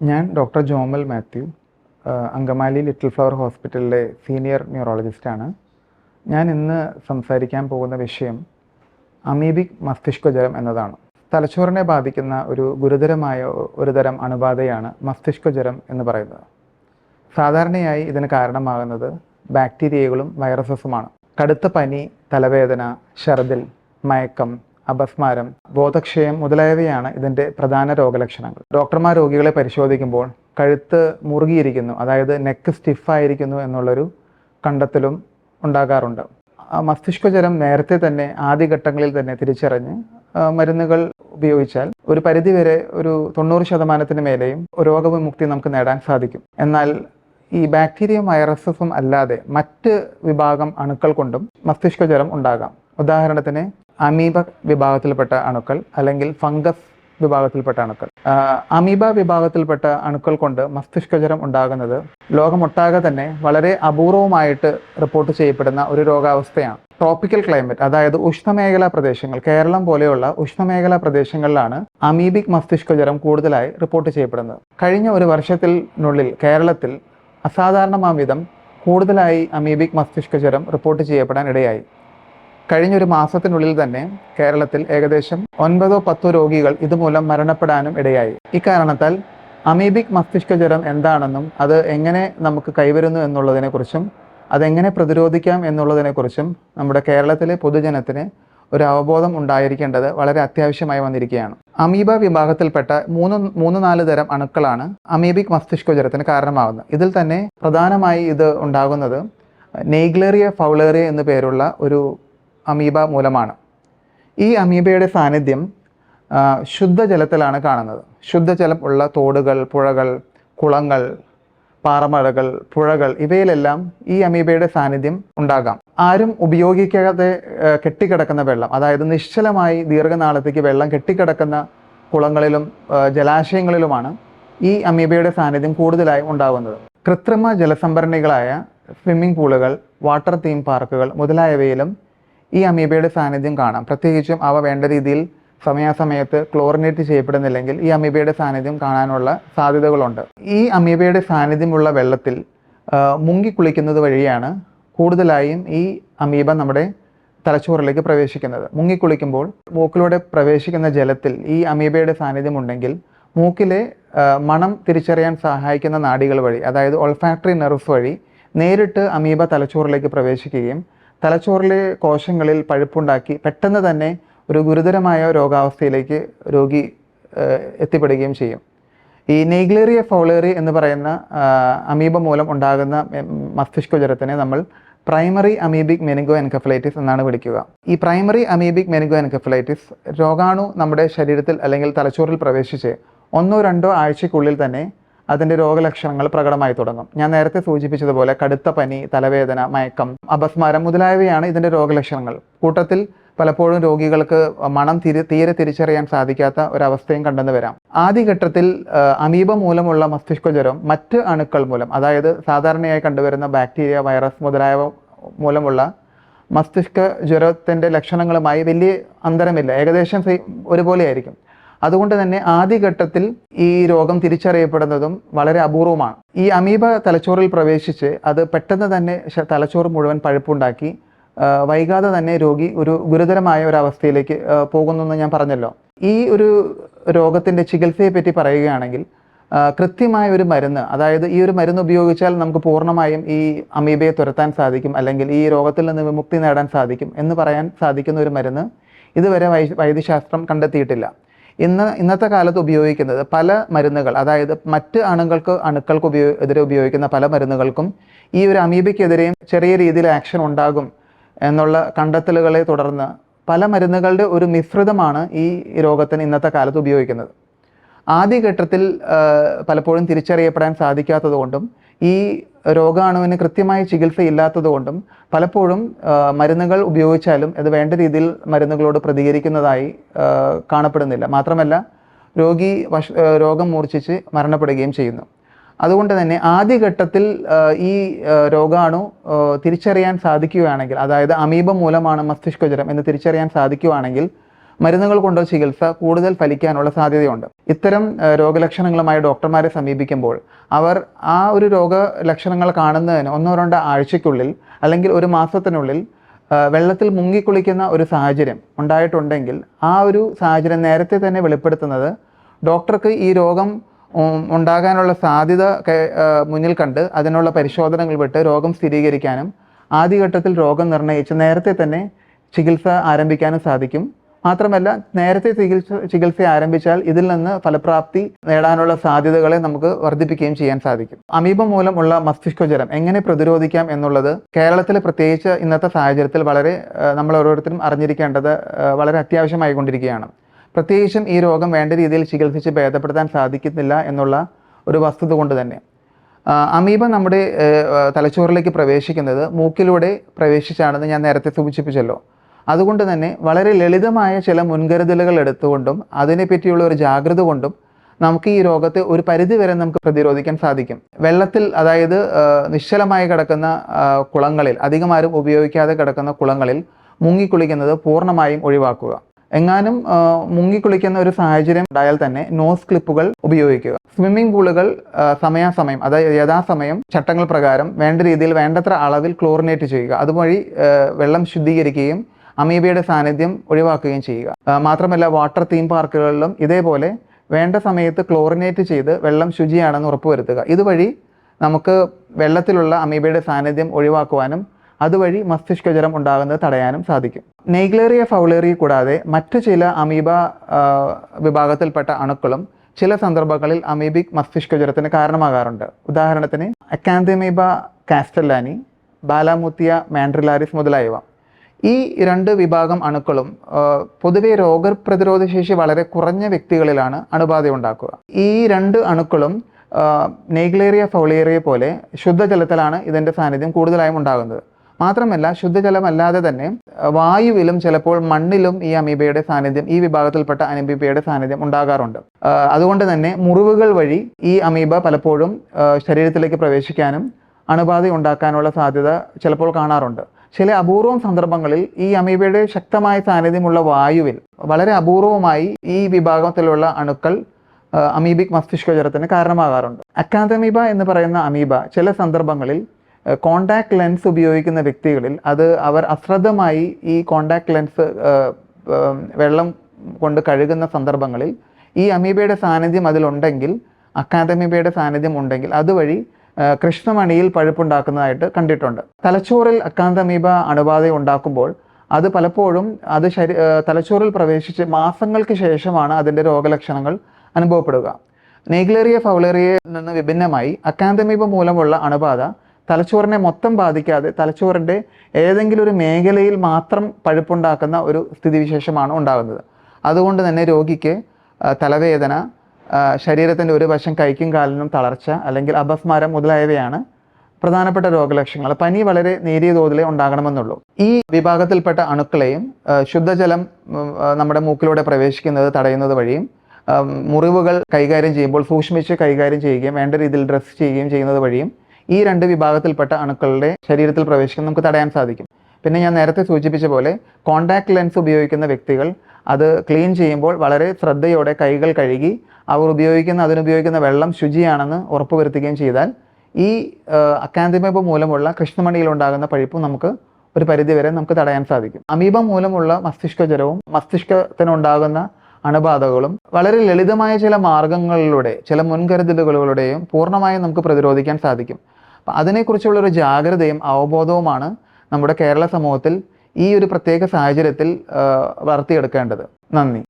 ഞാൻ doctor Jomal Mathew Angamaly little flower ഹോസ്പിറ്റലിലെ senior ന്യൂറോളജിസ്റ്റാണ് ഞാൻ ഇന്ന് സംസാരിക്കാൻ പോകുന്ന വിഷയം അമീബിക് മസ്തിഷ്കജ്വരം എന്നതാണ്. തലച്ചോറിനെ ബാധിക്കുന്ന ഒരു ഗുരുതരമായ ഒരു തരം അണുബാധയാണ് മസ്തിഷ്കജ്വരം എന്ന് പറയുന്നത്. സാധാരണയായി ഇതിന് കാരണമാകുന്നത് ബാക്ടീരിയകളും വൈറസസുമാണ്. കടുത്ത പനി തലവേദന ഷർദിൽ മയക്കം അപസ്മാരം ബോധക്ഷയം മുതലായവയാണ് ഇതിന്റെ പ്രധാന രോഗലക്ഷണങ്ങൾ. ഡോക്ടർമാർ രോഗികളെ പരിശോധിക്കുമ്പോൾ കഴുത്ത് മുറുകിയിരിക്കുന്നു അതായത് നെക്ക് സ്റ്റിഫായിരിക്കുന്നു എന്നുള്ളൊരു കണ്ടെത്തലും ഉണ്ടാകാറുണ്ട്. മസ്തിഷ്കജ്വരം നേരത്തെ തന്നെ ആദ്യഘട്ടങ്ങളിൽ തന്നെ തിരിച്ചറിഞ്ഞ് മരുന്നുകൾ ഉപയോഗിച്ചാൽ ഒരു പരിധിവരെ ഒരു തൊണ്ണൂറ് ശതമാനത്തിന് മേലെയും രോഗവിമുക്തി നമുക്ക് നേടാൻ സാധിക്കും. എന്നാൽ ഈ ബാക്ടീരിയ വൈറസസും അല്ലാതെ മറ്റ് വിഭാഗം അണുക്കൾ കൊണ്ടും മസ്തിഷ്കജ്വരം ഉണ്ടാകാം. ഉദാഹരണത്തിന് അമീബ വിഭാഗത്തിൽപ്പെട്ട അണുക്കൾ അല്ലെങ്കിൽ ഫംഗസ് വിഭാഗത്തിൽപ്പെട്ട അണുക്കൾ. അമീബ വിഭാഗത്തിൽപ്പെട്ട അണുക്കൾ കൊണ്ട് മസ്തിഷ്കജ്വരം ഉണ്ടാകുന്നത് ലോകമൊട്ടാകെ തന്നെ വളരെ അപൂർവമായിട്ട് റിപ്പോർട്ട് ചെയ്യപ്പെടുന്ന ഒരു രോഗാവസ്ഥയാണ്. ട്രോപ്പിക്കൽ ക്ലൈമറ്റ് അതായത് ഉഷ്ണമേഖലാ പ്രദേശങ്ങൾ കേരളം പോലെയുള്ള ഉഷ്ണമേഖലാ പ്രദേശങ്ങളിലാണ് അമീബിക് മസ്തിഷ്കജ്വരം കൂടുതലായി റിപ്പോർട്ട് ചെയ്യപ്പെടുന്നത്. കഴിഞ്ഞ ഒരു വർഷത്തിനുള്ളിൽ കേരളത്തിൽ അസാധാരണമാം വിധം കൂടുതലായി അമീബിക് മസ്തിഷ്കജ്വരം റിപ്പോർട്ട് ചെയ്യപ്പെടാൻ ഇടയായി. കഴിഞ്ഞൊരു മാസത്തിനുള്ളിൽ തന്നെ കേരളത്തിൽ ഏകദേശം ഒൻപതോ പത്തോ രോഗികൾ ഇതുമൂലം മരണപ്പെടാനും ഇടയായി. ഇക്കാരണത്താൽ അമീബിക് മസ്തിഷ്ക ജ്വരം എന്താണെന്നും അത് എങ്ങനെ നമുക്ക് കൈവരുന്നു എന്നുള്ളതിനെക്കുറിച്ചും അതെങ്ങനെ പ്രതിരോധിക്കാം എന്നുള്ളതിനെക്കുറിച്ചും നമ്മുടെ കേരളത്തിലെ പൊതുജനത്തിന് ഒരു അവബോധം ഉണ്ടായിരിക്കേണ്ടത് വളരെ അത്യാവശ്യമായി വന്നിരിക്കുകയാണ്. അമീബ വിഭാഗത്തിൽപ്പെട്ട മൂന്ന് മൂന്ന് നാല് തരം അണുക്കളാണ് അമീബിക് മസ്തിഷ്ക ജ്വരത്തിന് കാരണമാകുന്നത്. ഇതിൽ തന്നെ പ്രധാനമായി ഇത് ഉണ്ടാകുന്നത് നെയ്ഗ്ലേറിയ ഫൗളേറിയ എന്നു പേരുള്ള ഒരു അമീബ മൂലമാണ്. ഈ അമീബയുടെ സാന്നിധ്യം ശുദ്ധജലത്തിലാണ് കാണുന്നത്. ശുദ്ധജലം ഉള്ള തോടുകൾ പുഴകൾ കുളങ്ങൾ പാറമഴകൾ പുഴകൾ ഇവയിലെല്ലാം ഈ അമീബയുടെ സാന്നിധ്യം ഉണ്ടാകാം. ആരും ഉപയോഗിക്കാതെ കെട്ടിക്കിടക്കുന്ന വെള്ളം അതായത് നിശ്ചലമായി ദീർഘനാളത്തേക്ക് വെള്ളം കെട്ടിക്കിടക്കുന്ന കുളങ്ങളിലും ജലാശയങ്ങളിലുമാണ് ഈ അമീബയുടെ സാന്നിധ്യം കൂടുതലായി ഉണ്ടാകുന്നത് കൃത്രിമ ജലസംഭരണികളായ സ്വിമ്മിംഗ് പൂളുകൾ വാട്ടർ തീം പാർക്കുകൾ മുതലായവയിലും ഈ അമീബയുടെ സാന്നിധ്യം കാണാം. പ്രത്യേകിച്ചും അവ വേണ്ട രീതിയിൽ സമയാസമയത്ത് ക്ലോറിനേറ്റ് ചെയ്യപ്പെടുന്നില്ലെങ്കിൽ ഈ അമീബയുടെ സാന്നിധ്യം കാണാനുള്ള സാധ്യതകളുണ്ട്. ഈ അമീബയുടെ സാന്നിധ്യമുള്ള വെള്ളത്തിൽ മുങ്ങി കുളിക്കുന്നത് വഴിയാണ് കൂടുതലായും ഈ അമീബ നമ്മുടെ തലച്ചോറിലേക്ക് പ്രവേശിക്കുന്നത്. മുങ്ങിക്കുളിക്കുമ്പോൾ മൂക്കിലൂടെ പ്രവേശിക്കുന്ന ജലത്തിൽ ഈ അമീബയുടെ സാന്നിധ്യം ഉണ്ടെങ്കിൽ മൂക്കിലെ മണം തിരിച്ചറിയാൻ സഹായിക്കുന്ന നാഡികൾ വഴി അതായത് ഒൾഫാക്ടറി നെർവ്സ് വഴി നേരിട്ട് അമീബ തലച്ചോറിലേക്ക് പ്രവേശിക്കുകയും തലച്ചോറിലെ കോശങ്ങളിൽ പഴുപ്പുണ്ടാക്കി പെട്ടെന്ന് തന്നെ ഒരു ഗുരുതരമായ രോഗാവസ്ഥയിലേക്ക് രോഗി എത്തിപ്പെടുകയും ചെയ്യും. ഈ നെയ്ഗ്ലേറിയ ഫൗളേറി എന്ന് പറയുന്ന അമീബ മൂലം ഉണ്ടാകുന്ന മസ്തിഷ്ക മസ്തിഷ്കജ്വരത്തിനെ നമ്മൾ പ്രൈമറി അമീബിക് മെനിഗോ എൻകഫലൈറ്റിസ് എന്നാണ് വിളിക്കുക. ഈ പ്രൈമറി അമീബിക് മെനിഗോ എൻകഫലൈറ്റിസ് രോഗാണു നമ്മുടെ ശരീരത്തിൽ അല്ലെങ്കിൽ തലച്ചോറിൽ പ്രവേശിച്ച് ഒന്നോ രണ്ടോ ആഴ്ചയ്ക്കുള്ളിൽ തന്നെ അതിന്റെ രോഗലക്ഷണങ്ങൾ പ്രകടമായി തുടങ്ങും. ഞാൻ നേരത്തെ സൂചിപ്പിച്ചതുപോലെ കടുത്ത പനി തലവേദന മയക്കം അപസ്മാരം മുതലായവയാണ് ഇതിന്റെ രോഗലക്ഷണങ്ങൾ. കൂട്ടത്തിൽ പലപ്പോഴും രോഗികൾക്ക് മണം തിരി തീരെ തിരിച്ചറിയാൻ സാധിക്കാത്ത ഒരവസ്ഥയും കണ്ടെന്ന് വരാം. ആദ്യഘട്ടത്തിൽ അമീബ മൂലമുള്ള മസ്തിഷ്കജ്വരം മറ്റ് അണുക്കൾ മൂലം അതായത് സാധാരണയായി കണ്ടുവരുന്ന ബാക്ടീരിയ വൈറസ് മുതലായവ മൂലമുള്ള മസ്തിഷ്ക ജ്വരത്തിന്റെ ലക്ഷണങ്ങളുമായി വലിയ അന്തരമില്ല. ഏകദേശം ഒരുപോലെയായിരിക്കും. അതുകൊണ്ട് തന്നെ ആദ്യഘട്ടത്തിൽ ഈ രോഗം തിരിച്ചറിയപ്പെടുന്നതും വളരെ അപൂർവമാണ്. ഈ അമീബ തലച്ചോറിൽ പ്രവേശിച്ച് അത് പെട്ടെന്ന് തന്നെ തലച്ചോറ് മുഴുവൻ പഴുപ്പുണ്ടാക്കി വൈകാതെ തന്നെ രോഗി ഒരു ഗുരുതരമായ ഒരു അവസ്ഥയിലേക്ക് പോകുന്നെന്ന് ഞാൻ പറഞ്ഞല്ലോ. ഈ ഒരു രോഗത്തിന്റെ ചികിത്സയെ പറ്റി പറയുകയാണെങ്കിൽ കൃത്യമായ ഒരു മരുന്ന് അതായത് ഈ ഒരു മരുന്ന് ഉപയോഗിച്ചാൽ നമുക്ക് പൂർണമായും ഈ അമീബയെ തുരത്താൻ സാധിക്കും അല്ലെങ്കിൽ ഈ രോഗത്തിൽ നിന്ന് വിമുക്തി നേടാൻ സാധിക്കും എന്ന് പറയാൻ സാധിക്കുന്ന ഒരു മരുന്ന് ഇതുവരെ വൈദ്യശാസ്ത്രം കണ്ടെത്തിയിട്ടില്ല. ഇന്ന് ഇന്നത്തെ കാലത്ത് ഉപയോഗിക്കുന്നത് പല മരുന്നുകൾ അതായത് മറ്റ് അണുക്കൾക്ക് അണുക്കൾക്ക് ഉപയോ എതിരെ ഉപയോഗിക്കുന്ന പല മരുന്നുകൾക്കും ഈ ഒരു അമീബയ്ക്കെതിരെയും ചെറിയ രീതിയിൽ ആക്ഷൻ ഉണ്ടാകും എന്നുള്ള കണ്ടെത്തലുകളെ തുടർന്ന് പല മരുന്നുകളുടെ ഒരു മിശ്രിതമാണ് ഈ രോഗത്തിന് ഇന്നത്തെ കാലത്ത് ഉപയോഗിക്കുന്നത്. ആദ്യഘട്ടത്തിൽ പലപ്പോഴും തിരിച്ചറിയപ്പെടാൻ സാധിക്കാത്തതുകൊണ്ടും ഈ രോഗാണുവിന് കൃത്യമായ ചികിത്സ ഇല്ലാത്തതുകൊണ്ടും പലപ്പോഴും മരുന്നുകൾ ഉപയോഗിച്ചാലും അത് വേണ്ട രീതിയിൽ മരുന്നുകളോട് പ്രതികരിക്കുന്നതായി കാണപ്പെടുന്നില്ല. മാത്രമല്ല രോഗി വശ രോഗം മൂർച്ഛിച്ച് മരണപ്പെടുകയും ചെയ്യുന്നു. അതുകൊണ്ട് തന്നെ ആദ്യഘട്ടത്തിൽ ഈ രോഗാണു തിരിച്ചറിയാൻ സാധിക്കുകയാണെങ്കിൽ അതായത് അമീബ മൂലമാണ് മസ്തിഷ്കജ്വരം എന്ന് തിരിച്ചറിയാൻ സാധിക്കുകയാണെങ്കിൽ മരുന്നുകൾ കൊണ്ടോ ചികിത്സ കൂടുതൽ ഫലിക്കാനുള്ള സാധ്യതയുണ്ട്. ഇത്തരം രോഗലക്ഷണങ്ങളുമായി ഡോക്ടർമാരെ സമീപിക്കുമ്പോൾ അവർ ആ ഒരു രോഗലക്ഷണങ്ങൾ കാണുന്നതിന് ഒന്നോ രണ്ടോ ആഴ്ചയ്ക്കുള്ളിൽ അല്ലെങ്കിൽ ഒരു മാസത്തിനുള്ളിൽ വെള്ളത്തിൽ മുങ്ങിക്കുളിക്കുന്ന ഒരു സാഹചര്യം ഉണ്ടായിട്ടുണ്ടെങ്കിൽ ആ ഒരു സാഹചര്യം നേരത്തെ തന്നെ വെളിപ്പെടുത്തുന്നത് ഡോക്ടർക്ക് ഈ രോഗം ഉണ്ടാകാനുള്ള സാധ്യത മുന്നിൽ കണ്ട് അതിനുള്ള പരിശോധനകൾ വിട്ട് രോഗം സ്ഥിരീകരിക്കാനും ആദ്യഘട്ടത്തിൽ രോഗം നിർണയിച്ച് നേരത്തെ തന്നെ ചികിത്സ ആരംഭിക്കാനും സാധിക്കും. മാത്രമല്ല നേരത്തെ ചികിത്സ ചികിത്സ ആരംഭിച്ചാൽ ഇതിൽ നിന്ന് ഫലപ്രാപ്തി നേടാനുള്ള സാധ്യതകളെ നമുക്ക് വർദ്ധിപ്പിക്കുകയും ചെയ്യാൻ സാധിക്കും. അമീബ മൂലമുള്ള മസ്തിഷ്കജ്വരം എങ്ങനെ പ്രതിരോധിക്കാം എന്നുള്ളത് കേരളത്തിൽ പ്രത്യേകിച്ച് ഇന്നത്തെ സാഹചര്യത്തിൽ വളരെ നമ്മൾ ഓരോരുത്തരും അറിഞ്ഞിരിക്കേണ്ടത് വളരെ അത്യാവശ്യമായി കൊണ്ടിരിക്കുകയാണ്. പ്രത്യേകിച്ചും ഈ രോഗം വേണ്ട രീതിയിൽ ചികിത്സിച്ച് ഭേദപ്പെടുത്താൻ സാധിക്കുന്നില്ല എന്നുള്ള ഒരു വസ്തുത കൊണ്ട് തന്നെ. അമീബ നമ്മുടെ തലച്ചോറിലേക്ക് പ്രവേശിക്കുന്നത് മൂക്കിലൂടെ പ്രവേശിച്ചാണെന്ന് ഞാൻ നേരത്തെ സൂചിപ്പിച്ചല്ലോ. അതുകൊണ്ട് തന്നെ വളരെ ലളിതമായ ചില മുൻകരുതലുകൾ എടുത്തുകൊണ്ടും അതിനെപ്പറ്റിയുള്ള ഒരു ജാഗ്രത കൊണ്ടും നമുക്ക് ഈ രോഗത്തെ ഒരു പരിധി വരെ നമുക്ക് പ്രതിരോധിക്കാൻ സാധിക്കും. വെള്ളത്തിൽ അതായത് നിശ്ചലമായി കിടക്കുന്ന കുളങ്ങളിൽ അധികം ആരും ഉപയോഗിക്കാതെ കിടക്കുന്ന കുളങ്ങളിൽ മുങ്ങിക്കുളിക്കുന്നത് പൂർണമായും ഒഴിവാക്കുക. എങ്ങാനും മുങ്ങി മുങ്ങിക്കുളിക്കുന്ന ഒരു സാഹചര്യം ഉണ്ടായാൽ തന്നെ നോസ് ക്ലിപ്പുകൾ ഉപയോഗിക്കുക. സ്വിമ്മിംഗ് പൂളുകൾ സമയാസമയം അതായത് യഥാസമയം ചട്ടങ്ങൾ പ്രകാരം വേണ്ട രീതിയിൽ വേണ്ടത്ര അളവിൽ ക്ലോറിനേറ്റ് ചെയ്യുക. അതുവഴി വെള്ളം ശുദ്ധീകരിക്കുകയും അമീബയുടെ സാന്നിധ്യം ഒഴിവാക്കുകയും ചെയ്യുക. മാത്രമല്ല വാട്ടർ തീം പാർക്കുകളിലും ഇതേപോലെ വേണ്ട സമയത്ത് ക്ലോറിനേറ്റ് ചെയ്ത് വെള്ളം ശുചിയാണെന്ന് ഉറപ്പുവരുത്തുക. ഇതുവഴി നമുക്ക് വെള്ളത്തിലുള്ള അമീബയുടെ സാന്നിധ്യം ഒഴിവാക്കുവാനും അതുവഴി മസ്തിഷ്കജ്വരം ഉണ്ടാകുന്നത് തടയാനും സാധിക്കും. നെയ്ഗ്ലേറിയ ഫൗളേറിയ കൂടാതെ മറ്റു ചില അമീബ വിഭാഗത്തിൽപ്പെട്ട അണുക്കളും ചില സന്ദർഭങ്ങളിൽ അമീബിക് മസ്തിഷ്കജ്വരത്തിന് കാരണമാകാറുണ്ട്. ഉദാഹരണത്തിന് അക്കാന്തമീബ കാസ്റ്റല്ലാനി ബാലാമുത്തിയ മാൻഡ്രിലാരിസ് മുതലായവ. ഈ രണ്ട് വിഭാഗം അണുക്കളും പൊതുവേ രോഗപ്രതിരോധ ശേഷി വളരെ കുറഞ്ഞ വ്യക്തികളിലാണ് അണുബാധ ഉണ്ടാക്കുക. ഈ രണ്ട് അണുക്കളും നെയ്ഗ്ലേറിയ ഫൗളേറിയ പോലെ ശുദ്ധജലത്തിലാണ് ഇതിന്റെ സാന്നിധ്യം കൂടുതലായും ഉണ്ടാകുന്നത്. മാത്രമല്ല ശുദ്ധജലമല്ലാതെ തന്നെ വായുവിലും ചിലപ്പോൾ മണ്ണിലും ഈ അമീബയുടെ സാന്നിധ്യം ഈ വിഭാഗത്തിൽപ്പെട്ട അമീബയുടെ സാന്നിധ്യം ഉണ്ടാകാറുണ്ട്. അതുകൊണ്ട് തന്നെ മുറിവുകൾ വഴി ഈ അമീബ പലപ്പോഴും ശരീരത്തിലേക്ക് പ്രവേശിക്കാനും അണുബാധ ഉണ്ടാക്കാനുള്ള സാധ്യത ചിലപ്പോൾ കാണാറുണ്ട്. ചില അപൂർവം സന്ദർഭങ്ങളിൽ ഈ അമീബയുടെ ശക്തമായ സാന്നിധ്യമുള്ള വായുവിൽ വളരെ അപൂർവമായി ഈ വിഭാഗത്തിലുള്ള അണുക്കൾ അമീബിക് മസ്തിഷ്കജ്വരത്തിന് കാരണമാകാറുണ്ട്. അക്കാന്തമീബ എന്ന് പറയുന്ന അമീബ ചില സന്ദർഭങ്ങളിൽ കോണ്ടാക്ട് ലെൻസ് ഉപയോഗിക്കുന്ന വ്യക്തികളിൽ അത് അവർ അശ്രദ്ധമായി ഈ കോണ്ടാക്ട് ലെൻസ് വെള്ളം കൊണ്ട് കഴുകുന്ന സന്ദർഭങ്ങളിൽ ഈ അമീബയുടെ സാന്നിധ്യം അതിലുണ്ടെങ്കിൽ അക്കാദമീബയുടെ സാന്നിധ്യം ഉണ്ടെങ്കിൽ അതുവഴി കൃഷ്ണമണിയിൽ പഴുപ്പുണ്ടാക്കുന്നതായിട്ട് കണ്ടിട്ടുണ്ട്. തലച്ചോറിൽ അക്കാന്തമീബ അണുബാധ ഉണ്ടാക്കുമ്പോൾ അത് പലപ്പോഴും അത് ശരി തലച്ചോറിൽ പ്രവേശിച്ച് മാസങ്ങൾക്ക് ശേഷമാണ് അതിന്റെ രോഗലക്ഷണങ്ങൾ അനുഭവപ്പെടുക. നെഗ്ലേറിയ ഫൗളേറിയയിൽ നിന്ന് വിഭിന്നമായി അക്കാന്തമീബ മൂലമുള്ള അണുബാധ തലച്ചോറിനെ മൊത്തം ബാധിക്കാതെ തലച്ചോറിന്റെ ഏതെങ്കിലും ഒരു മേഖലയിൽ മാത്രം പഴുപ്പുണ്ടാക്കുന്ന ഒരു സ്ഥിതിവിശേഷമാണ് ഉണ്ടാകുന്നത്. അതുകൊണ്ട് തന്നെ രോഗിക്ക് തലവേദന ശരീരത്തിന്റെ ഒരു വശം കൈക്കും കാലിനും തളർച്ച അല്ലെങ്കിൽ അപസ്മാരം മുതലായവയാണ് പ്രധാനപ്പെട്ട രോഗലക്ഷണങ്ങൾ. പനി വളരെ നേരിയ തോതിലേ ഉണ്ടാകണമെന്നുള്ളൂ. ഈ വിഭാഗത്തിൽപ്പെട്ട അണുക്കളെയും ശുദ്ധജലം നമ്മുടെ മൂക്കിലൂടെ പ്രവേശിക്കുന്നത് തടയുന്നത് വഴിയും മുറിവുകൾ കൈകാര്യം ചെയ്യുമ്പോൾ സൂക്ഷ്മിച്ച് കൈകാര്യം ചെയ്യുകയും വേണ്ട രീതിയിൽ ഡ്രസ്സ് ചെയ്യുകയും ചെയ്യുന്നത് വഴിയും ഈ രണ്ട് വിഭാഗത്തിൽപ്പെട്ട അണുക്കളുടെ ശരീരത്തിൽ പ്രവേശിക്കുന്നത് നമുക്ക് തടയാൻ സാധിക്കും. പിന്നെ ഞാൻ നേരത്തെ സൂചിപ്പിച്ച പോലെ കോണ്ടാക്ട് ലെൻസ് ഉപയോഗിക്കുന്ന വ്യക്തികൾ അത് ക്ലീൻ ചെയ്യുമ്പോൾ വളരെ ശ്രദ്ധയോടെ കൈകൾ കഴുകി അവർ ഉപയോഗിക്കുന്ന അതിനുപയോഗിക്കുന്ന വെള്ളം ശുചിയാണെന്ന് ഉറപ്പുവരുത്തുകയും ചെയ്താൽ ഈ അക്കാന്തിമേബ മൂലമുള്ള കൃഷ്ണമണിയിൽ ഉണ്ടാകുന്ന പഴുപ്പും നമുക്ക് ഒരു പരിധിവരെ നമുക്ക് തടയാൻ സാധിക്കും. അമീബ മൂലമുള്ള മസ്തിഷ്കജ്വരവും മസ്തിഷ്കത്തിനുണ്ടാകുന്ന അണുബാധകളും വളരെ ലളിതമായ ചില മാർഗങ്ങളിലൂടെ ചില മുൻകരുതലുകളിലൂടെയും പൂർണമായും നമുക്ക് പ്രതിരോധിക്കാൻ സാധിക്കും. അപ്പം അതിനെക്കുറിച്ചുള്ള ഒരു ജാഗ്രതയും അവബോധവുമാണ് നമ്മുടെ കേരള സമൂഹത്തിൽ ഈ ഒരു പ്രത്യേക സാഹചര്യത്തിൽ വളർത്തിയെടുക്കേണ്ടത് നന്ദി.